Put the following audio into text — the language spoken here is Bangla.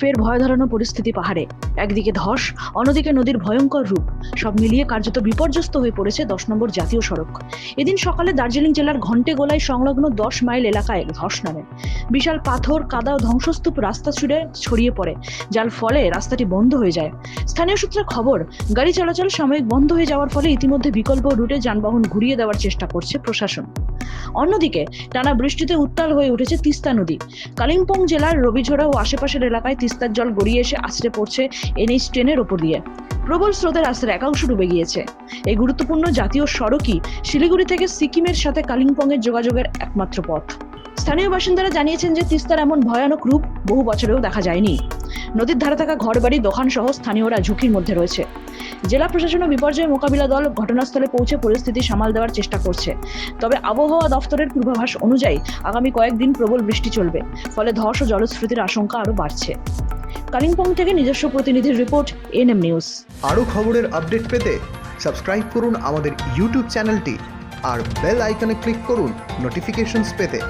ফের ভয় ধরানো পরিস্থিতি পাহাড়ে। একদিকে ধস, অন্যদিকে নদীর ভয়ঙ্কর রূপ। সব মিলিয়ে কার্যত বিপর্যস্ত হয়ে পড়েছে দশ নম্বর জাতীয় সড়ক। এদিন সকালে দার্জিলিং জেলার ঘন্টেগোলায় সংলগ্ন দশ মাইল এলাকায় ধস নামে। বিশাল পাথর, কাদা ও ধ্বংসস্তূপ রাস্তা জুড়ে ছড়িয়ে পড়ে, যার ফলে রাস্তাটি বন্ধ হয়ে যায়। স্থানীয় সূত্রে খবর, গাড়ি চলাচল সাময়িক বন্ধ হয়ে যাওয়ার ফলে ইতিমধ্যে বিকল্প রুটে যানবাহন ঘুরিয়ে দেওয়ার চেষ্টা করছে প্রশাসন। অন্যদিকে, টানা বৃষ্টিতে উত্তাল হয়ে উঠেছে তিস্তা নদী। কালিম্পং জেলার রবিঝোড়া ও আশেপাশের এলাকায় তিস্তার জল গড়িয়ে এসে আছড়ে পড়ছে এনএইচ ট্রেনের ওপর দিয়ে। প্রবল স্রোতের রাস্তার একাংশ ডুবে গিয়েছে। এই গুরুত্বপূর্ণ জাতীয় সড়কই শিলিগুড়ি থেকে সিকিমের সাথে কালিম্পংয়ের যোগাযোগের একমাত্র পথ। স্থানীয় বাসিন্দারা জানিয়েছেন যে তিস্তার এমন ভয়ানক রূপ বহু বছরেও দেখা যায়নি। নদীর ধারে থাকা ঘরবাড়ি দোকান সহ স্থানীয়রা ঝুঁকির মধ্যে রয়েছে। জেলা প্রশাসন ও বিপর্যয় মোকাবিলা দল ঘটনাস্থলে পৌঁছে পরিস্থিতি সামাল দেওয়ার চেষ্টা করছে। তবে আবহাওয়া দফতরের পূর্বাভাস অনুযায়ী আগামী কয়েকদিন প্রবল বৃষ্টি চলবে, ফলে ধস ও জলস্ফীতির আশঙ্কা আরও বাড়ছে। কালিম্পং থেকে নিজস্ব প্রতিনিধির রিপোর্ট, এনএম নিউজ। আরও খবরের আপডেট পেতে সাবস্ক্রাইব করুন আমাদের ইউটিউব চ্যানেলটি আর বেল আইকনে ক্লিক করুন নোটিফিকেশনস পেতে।